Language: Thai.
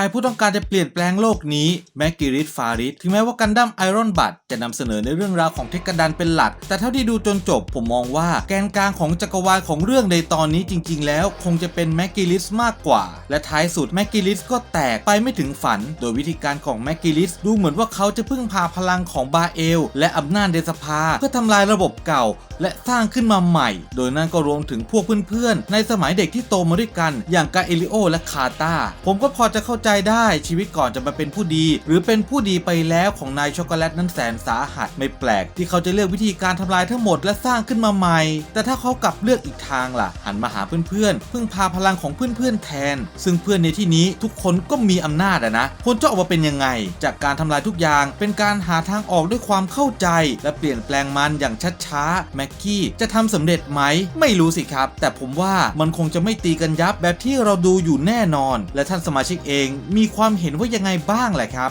ายผู้ต้องการจะเปลี่ยนแปลงโลกนี้แมกกิริสฟาริสถึงแม้ว่ากันดั้มไอรอนบัตจะนำเสนอในเรื่องราวของเทคกันดันเป็นหลัก แต่เท่าที่ดูจนจบผมมองว่าแกนกลางของจักรวาลของเรื่องในตอนนี้จริง ๆ แล้ว คงจะเป็นแมกกิริสมากกว่า และท้ายสุดแมกกิริสก็แตกไปไม่ถึงฝัน โดยวิธีการของแมกกิริสดูเหมือนว่าเขาจะพึ่งพาพลังของบาเอล และอำนาจเดสภา เพื่อทำลายระบบเก่า และสร้างขึ้นมาใหม่ โดยนั่นก็รวมถึงพวกเพื่อนๆในสมัยเด็กที่โตมาด้วยกัน อย่างกาเอลิโอและคาตาผมก็พอจะเข้าใจได้ชีวิตก่อนจะมาเป็นผู้ดี หรือเป็นผู้ดีไปแล้วของนายช็อกโกแลตนั้นแสนสาหัสไม่แปลก ที่เขาจะเลือกวิธีการทำลายทั้งหมดและสร้างขึ้นมาใหม่ แต่ถ้าเขากลับเลือกอีกทางล่ะ หันมาหาเพื่อนๆพึ่งพาพลังของเพื่อนๆแทน ซึ่งเพื่อนในที่นี้ทุกคนก็มีอำนาจนะผลจะออกมาเป็นยังไง จากการทำลายทุกอย่างเป็นการหาทางออกด้วยความเข้าใจ และเปลี่ยนแปลงมันอย่างช้าๆแม็กกี้จะทำสำเร็จไหมไม่รู้สิครับ แต่ผมว่ามันคงจะไม่ตีกันยับแบบที่เราดูอยู่แน่นอน และท่านสมาชิกเองมีความเห็นว่ายังไงบ้างแหละครับ